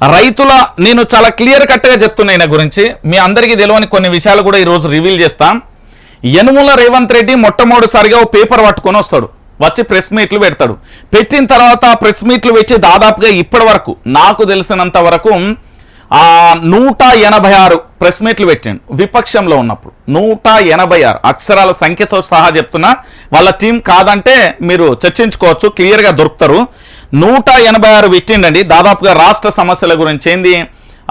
రైతుల నేను చాలా క్లియర్ కట్గా చెప్తున్నా ఈయన గురించి. మీ అందరికీ తెలియని కొన్ని విషయాలు కూడా ఈరోజు రివీల్ చేస్తాం. యనుముల రేవంత్ రెడ్డి మొట్టమొదటిసారిగా ఓ పేపర్ పట్టుకొని వస్తాడు. వచ్చి ప్రెస్ మీట్లు పెడతాడు. పెట్టిన తర్వాత ప్రెస్ మీట్లు పెట్టి దాదాపుగా ఇప్పటి వరకు నాకు తెలిసినంత వరకు ఆ నూట ఎనభై ఆరు ప్రెస్ మీట్లు పెట్టాను విపక్షంలో ఉన్నప్పుడు. నూట ఎనభై ఆరు అక్షరాల సంఖ్యతో సహా చెప్తున్నా. వాళ్ళ టీం కాదంటే మీరు చర్చించుకోవచ్చు క్లియర్గా దొరుకుతారు. నూట ఎనభై ఆరు పెట్టిండండి దాదాపుగా రాష్ట్ర సమస్యల గురించి ఏంది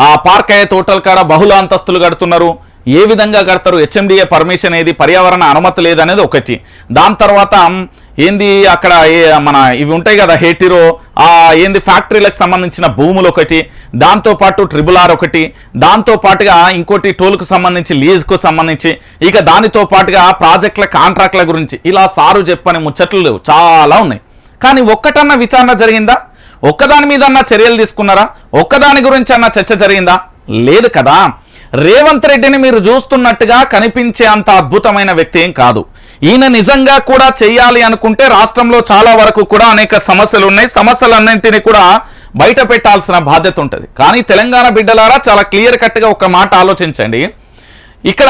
ఆ పార్కయ్య తోటల కాడ బహుళ అంతస్తులు కడుతున్నారు. ఏ విధంగా కడతారు? హెచ్ఎండిఏ పర్మిషన్ ఏది? పర్యావరణ అనుమతి లేదనేది ఒకటి. దాని తర్వాత ఏంది అక్కడ మన ఇవి ఉంటాయి కదా హేటిరో ఆ ఏంది ఫ్యాక్టరీలకు సంబంధించిన భూములు ఒకటి దాంతోపాటు ట్రిబుల్ ఆర్ ఒకటి దాంతో పాటుగా ఇంకోటి టోల్కు సంబంధించి లీజ్కు సంబంధించి ఇక దానితో పాటుగా ప్రాజెక్టుల కాంట్రాక్ట్ల గురించి ఇలా సారు చెప్పని ముచ్చట్లు చాలా ఉన్నాయి. కానీ ఒక్కటన్నా విచారణ జరిగిందా? ఒక్కదాని మీద అన్న చర్యలు తీసుకున్నారా? ఒక్కదాని గురించి అన్న చర్చ జరిగిందా? లేదు కదా. రేవంత్ రెడ్డిని మీరు చూస్తున్నట్టుగా కనిపించే అంత అద్భుతమైన వ్యక్తి ఏం కాదు. ఈయన నిజంగా కూడా చేయాలి అనుకుంటే రాష్ట్రంలో చాలా వరకు కూడా అనేక సమస్యలు ఉన్నాయి సమస్యలన్నింటినీ కూడా బయట పెట్టాల్సిన బాధ్యత ఉంటుంది. కానీ తెలంగాణ బిడ్డలారా చాలా క్లియర్ కట్గా ఒక మాట ఆలోచించండి. ఇక్కడ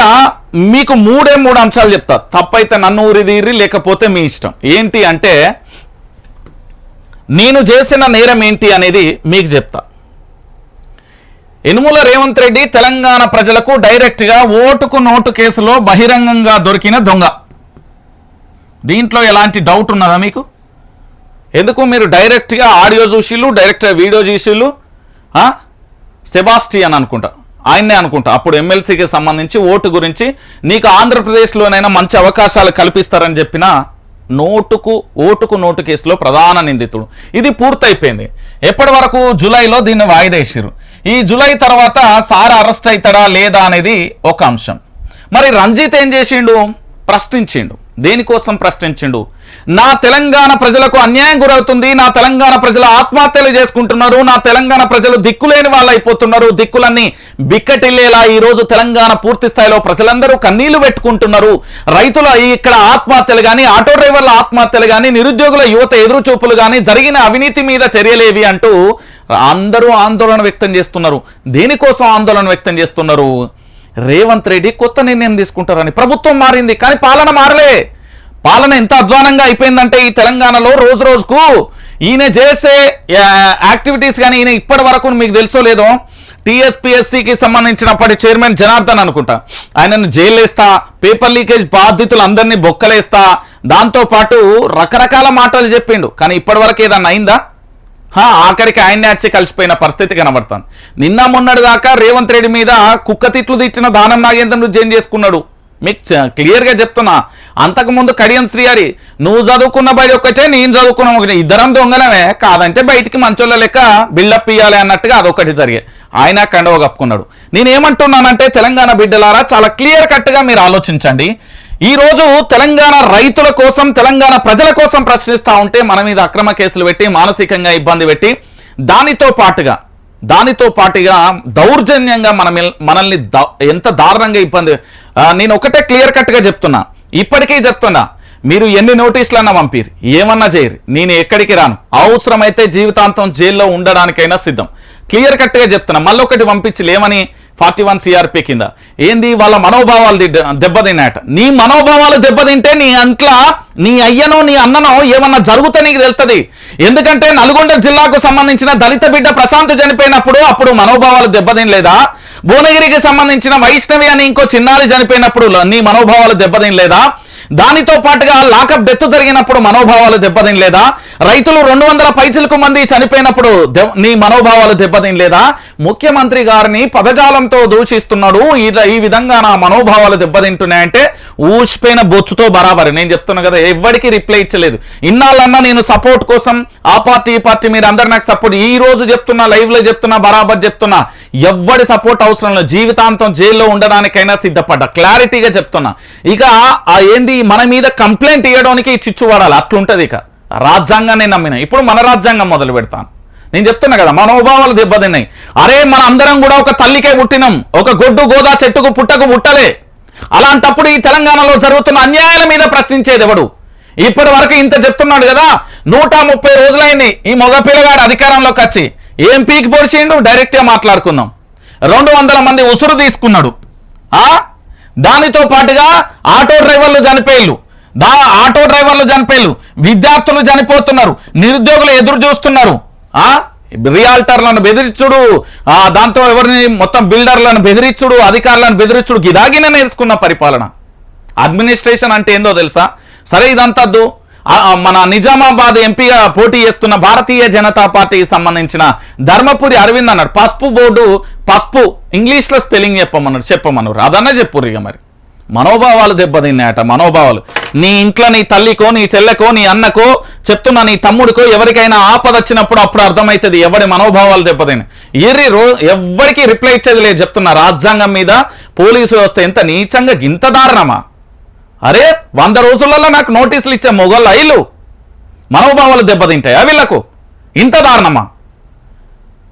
మీకు మూడే మూడు అంశాలు చెప్తా. తప్పైతే నన్ను ఊరిదీరి లేకపోతే మీ ఇష్టం. ఏంటి అంటే నేను చేసిన నేరం ఏంటి అనేది మీకు చెప్తా. యనుమల రేవంత్ రెడ్డి తెలంగాణ ప్రజలకు డైరెక్ట్గా ఓటుకు నోటు కేసులో బహిరంగంగా దొరికిన దొంగ. దీంట్లో ఎలాంటి డౌట్ ఉన్నదా మీకు? ఎందుకు మీరు డైరెక్ట్గా ఆడియో చూసిళ్ళు డైరెక్ట్గా వీడియో చూసిళ్ళు? ఆ? సెబాస్టియన్ అనుకుంటా. ఆయన్నే అనుకుంటా. అప్పుడు ఎమ్మెల్సీకి సంబంధించి ఓటు గురించి నీకు ఆంధ్రప్రదేశ్లోనైనా మంచి అవకాశాలు కల్పిస్తారని చెప్పినా నోటుకు ఓటుకు నోటు కేసులో ప్రధాన నిందితుడు. ఇది పూర్తయిపోయింది. ఎప్పటి వరకు జూలైలో దీన్ని వాయిదా ఈ జూలై తర్వాత సార్ అరెస్ట్ అవుతాడా లేదా అనేది ఒక అంశం. మరి రంజిత్ ఏం చేసిండు? ప్రశ్నించిండు. దేనికోసం ప్రశ్నించిండు? నా తెలంగాణ ప్రజలకు అన్యాయం గురవుతుంది నా తెలంగాణ ప్రజలు ఆత్మహత్యలు చేసుకుంటున్నారు నా తెలంగాణ ప్రజలు దిక్కులేని వాళ్ళు అయిపోతున్నారు దిక్కులన్నీ బిక్కటిల్లేలా ఈ రోజు తెలంగాణ పూర్తి స్థాయిలో ప్రజలందరూ కన్నీళ్ళు పెట్టుకుంటున్నారు. రైతుల ఇక్కడ ఆత్మహత్యలు కానీ ఆటో డ్రైవర్ల ఆత్మహత్యలు కానీ నిరుద్యోగుల యువత ఎదురుచూపులు కానీ జరిగిన అవినీతి మీద చర్యలేవి అంటూ అందరూ ఆందోళన వ్యక్తం చేస్తున్నారు. దేనికోసం ఆందోళన వ్యక్తం చేస్తున్నారు? రేవంత్ రెడ్డి కొత్త నిర్ణయం తీసుకుంటారని ప్రభుత్వం మారింది కానీ పాలన మారలే. పాలన ఎంత అధ్వానంగా అయిపోయిందంటే ఈ తెలంగాణలో రోజు రోజుకు ఈయన చేసే యాక్టివిటీస్ కానీ ఈయన ఇప్పటి వరకు మీకు తెలుసో లేదో టీఎస్పీఎస్సికి సంబంధించినప్పటి చైర్మన్ జనార్దన్ అనుకుంటా. ఆయనను జైలేస్తా పేపర్ లీకేజ్ బాధితులు అందరినీ బొక్కలేస్తా దాంతో పాటు రకరకాల మాటలు చెప్పిండు. కానీ ఇప్పటి వరకు ఏదన్నా అయిందా? ఆఖరికి ఆయన్ని వచ్చి కలిసిపోయిన పరిస్థితి కనబడతాను. నిన్న మొన్నటి దాకా రేవంత్ రెడ్డి మీద కుక్క తిట్లు తిట్టిన దానం నాగేంద్రుడు జైన్ చేసుకున్నాడు. మీకు చ- క్లియర్గా చెప్తున్నా. అంతకుముందు కడియం శ్రీహరి నువ్వు చదువుకున్న బయట ఒకటే నేను చదువుకున్న ఒకటి. ఇద్దరం దొంగలమే కాదంటే బయటికి మంచోళ్ళ లెక్క బిల్డప్ ఇవ్వాలి అన్నట్టుగా అదొకటి జరిగే. ఆయన కండవ కప్పుకున్నాడు. నేనేమంటున్నానంటే తెలంగాణ బిడ్డలారా చాలా క్లియర్ కట్గా మీరు ఆలోచించండి. ఈ రోజు తెలంగాణ రైతుల కోసం తెలంగాణ ప్రజల కోసం ప్రశ్నిస్తా ఉంటే మన మీద అక్రమ కేసులు పెట్టి మానసికంగా ఇబ్బంది పెట్టి దానితో పాటుగా దానితో పాటుగా దౌర్జన్యంగా మన మనల్ని ఎంత దారుణంగా ఇబ్బంది నేను ఒకటే క్లియర్ కట్గా చెప్తున్నా. ఇప్పటికీ చెప్తున్నా మీరు ఎన్ని నోటీసులన్నా పంపిరు ఏమన్నా చేయరు. నేను ఎక్కడికి రాను. అవసరమైతే జీవితాంతం జైల్లో ఉండడానికైనా సిద్ధం. క్లియర్ కట్గా చెప్తున్నా మళ్ళీ ఒకటి పంపించి లేమని ఫార్టీ వన్ సిఆర్పి కింద. ఏంది? వాళ్ళ మనోభావాలు దిడ్డ- దెబ్బతిన్నాయట. నీ మనోభావాలు దెబ్బతింటే నీ అంట్ల నీ అయ్యనో నీ అన్ననో ఏమన్నా జరుగుతా నీకు తెలుస్తుంది ఎందుకంటే నల్గొండ జిల్లాకు సంబంధించిన దళిత బిడ్డ ప్రశాంత్ చనిపోయినప్పుడు అప్పుడు మనోభావాలు దెబ్బతినలేదా? భువనగిరికి సంబంధించిన వైష్ణవి అని ఇంకో చిన్నారి చనిపోయినప్పుడు నీ మనోభావాలు దెబ్బతినలేదా? దానితో పాటుగా లాకప్ డెత్ జరిగినప్పుడు మనోభావాలు దెబ్బతినలేదా? రైతులు రెండు వందల పైసలకు మంది చనిపోయినప్పుడు నీ మనోభావాలు దెబ్బతినలేదా? ముఖ్యమంత్రి గారిని పదజాలంతో దూషిస్తున్నాడు. ఈ ఈ విధంగా నా మనోభావాలు దెబ్బతింటున్నాయంటే ఊసిపోయిన బొచ్చుతో బరాబరి. నేను చెప్తున్నా కదా ఎవరికి రిప్లై ఇచ్చలేదు. ఇన్నాళ్ళన్నా నేను సపోర్ట్ కోసం ఆ పార్టీ ఈ పార్టీ మీరు అందరు నాకు సపోర్ట్. ఈ రోజు చెప్తున్నా లైవ్లో చెప్తున్నా బరాబర్ చెప్తున్నా. ఎవ్వడి సపోర్ట్ అవసరం లేదు. జీవితాంతం జైల్లో ఉండడానికైనా సిద్ధపడ్డా. క్లారిటీగా చెప్తున్నా. ఇక ఆ ఏంది మన మీద కంప్లైంట్ ఇవ్వడానికి ఈ చిచ్చు వాడాలి. అట్లుంటది ఇక. రాజ్యాంగాన్ని నమ్మిన. ఇప్పుడు మన రాజ్యాంగం మొదలు పెడతాను. నేను చెప్తున్నా కదా మనోభావాలు దెబ్బతిన్నాయి. అరే మన అందరం కూడా ఒక తల్లికే పుట్టినాం. ఒక గొడ్డు గోదా చెట్టుకు పుట్టకు పుట్టలే. అలాంటప్పుడు ఈ తెలంగాణలో జరుగుతున్న అన్యాయాల మీద ప్రశ్నించేది ఎవడు? ఇప్పటి వరకు ఇంత చెప్తున్నాడు కదా నూట ముప్పై రోజులైంది ఈ మగ పిల్లగాడు అధికారంలోకి వచ్చి. ఏం పీకి పొడిచిండు? డైరెక్ట్గా మాట్లాడుకుందాం. రెండు వందల మంది ఉసురు తీసుకున్నాడు. ఆ? దానితో పాటుగా ఆటో డ్రైవర్లు చనిపోయిళ్ళు దా ఆటో డ్రైవర్లు చనిపోయిళ్ళు విద్యార్థులు చనిపోతున్నారు. నిరుద్యోగులు ఎదురు చూస్తున్నారు. ఆ? రియాల్టర్లను బెదిరించుడు. ఆ దాంతో ఎవరిని మొత్తం బిల్డర్లను బెదిరించుడు అధికారులను బెదిరించుడు గిదాగిన నేర్చుకున్న పరిపాలన. అడ్మినిస్ట్రేషన్ అంటే ఏందో తెలుసా? సరే ఇదంతద్దు మన నిజామాబాద్ ఎంపీగా పోటీ చేస్తున్న భారతీయ జనతా పార్టీకి సంబంధించిన ధర్మపురి అరవింద్ అన్నాడు. పసుపు బోర్డు పసుపు ఇంగ్లీష్లో స్పెల్లింగ్ చెప్పమన్నాడు. చెప్పమన్నారు అదన్నా చెప్పుర్రు ఇక మరి. మనోభావాలు దెబ్బతిన్నాయట మనోభావాలు. నీ ఇంట్లో నీ తల్లికో నీ చెల్లెకో నీ అన్నకో చెప్తున్నా నీ తమ్ముడికో ఎవరికైనా ఆపద వచ్చినప్పుడు అప్పుడు అర్థమవుతుంది ఎవరి మనోభావాలు దెబ్బతిన్నాయి. ఎర్రి రో ఎవ్వరికి రిప్లై ఇచ్చేది లేదు చెప్తున్నా రాజ్యాంగం మీద పోలీసు వ్యవస్థ ఎంత నీచంగా గింత దారుణమా? అరే వంద రోజులలో నాకు నోటీసులు ఇచ్చే మొగళ్ళు ఐలు మనోభావాలు దెబ్బతింటాయా వీళ్ళకు? ఇంత దారుణమా?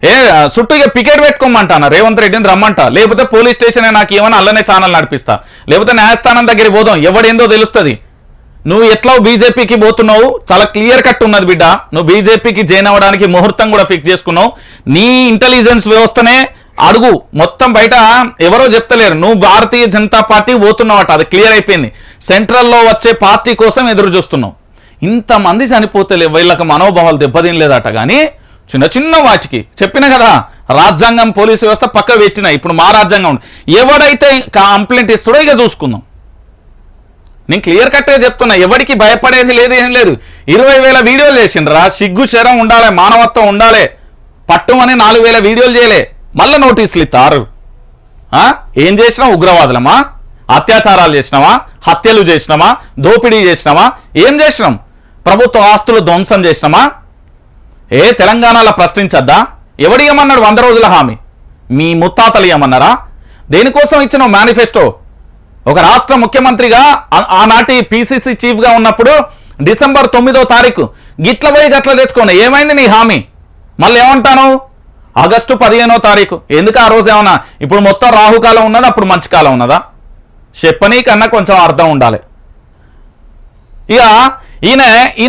ఏ చుట్టూగా పికెట్ పెట్టుకోమంటాను? రేవంత్ రెడ్డిని రమ్మంట? లేకపోతే పోలీస్ స్టేషన్ నాకు ఏమైనా అల్లనే ఛానల్ నడిపిస్తా? లేకపోతే న్యాయస్థానం దగ్గరికి పోదాం? ఎవడేందో తెలుస్తుంది. నువ్వు ఎట్లా బీజేపీకి పోతున్నావు? చాలా క్లియర్ కట్ ఉన్నది బిడ్డ. నువ్వు బీజేపీకి జాయిన్ అవ్వడానికి ముహూర్తం కూడా ఫిక్స్ చేసుకున్నావు. నీ ఇంటెలిజెన్స్ వ్యవస్థనే అడుగు. మొత్తం బయట ఎవరో చెప్తలేరు. నువ్వు భారతీయ జనతా పార్టీ పోతున్నావట. అది క్లియర్ అయిపోయింది. సెంట్రల్లో వచ్చే పార్టీ కోసం ఎదురు చూస్తున్నావు. ఇంతమంది చనిపోతలే వీళ్ళకి మనోభావాలు దెబ్బతినలేదట కానీ చిన్న చిన్న వాటికి. చెప్పిన కదా రాజ్యాంగం పోలీసు వ్యవస్థ పక్క పెట్టిన ఇప్పుడు మా రాజ్యాంగం ఎవడైతే కంప్లైంట్ ఇస్తాడో ఇక చూసుకుందాం. నేను క్లియర్ కట్గా చెప్తున్నా. ఎవరికి భయపడేది లేదు ఏం లేదు. ఇరవై వేల వీడియోలు చేసిండ్రా. సిగ్గు శరం ఉండాలి మానవత్వం ఉండాలి. పట్టుమని నాలుగు వేల వీడియోలు చేయలే. మళ్ళీ నోటీసులు ఇస్తారు ఏం చేసినావు? ఉగ్రవాదులమా? అత్యాచారాలు చేసినావా? హత్యలు చేసినామా దోపిడీ చేసినామా ఏం చేసినాం? ప్రభుత్వ ఆస్తులు ధ్వంసం చేసినామా? ఏ తెలంగాణలో ప్రశ్నించద్దా? ఎవడు ఏమన్నాడు వంద రోజుల హామీ. మీ ముత్తాతలు ఏమన్నారా దేనికోసం ఇచ్చిన మేనిఫెస్టో ఒక రాష్ట్ర ముఖ్యమంత్రిగా ఆనాటి పిసిసి చీఫ్గా ఉన్నప్పుడు డిసెంబర్ తొమ్మిదో తారీఖు గిట్ల పోయి గట్ల తెచ్చుకోండి ఏమైంది నీ హామీ? మళ్ళీ ఏమంటాను? ఆగస్టు పదిహేనో తారీఖు. ఎందుకు ఆ రోజు ఏమన్నా? ఇప్పుడు మొత్తం రాహుకాలం ఉన్నదా? అప్పుడు మంచి కాలం ఉన్నదా? చెప్పనీ కన్నా కొంచెం అర్థం ఉండాలి. ఇక ఈయన ఈయన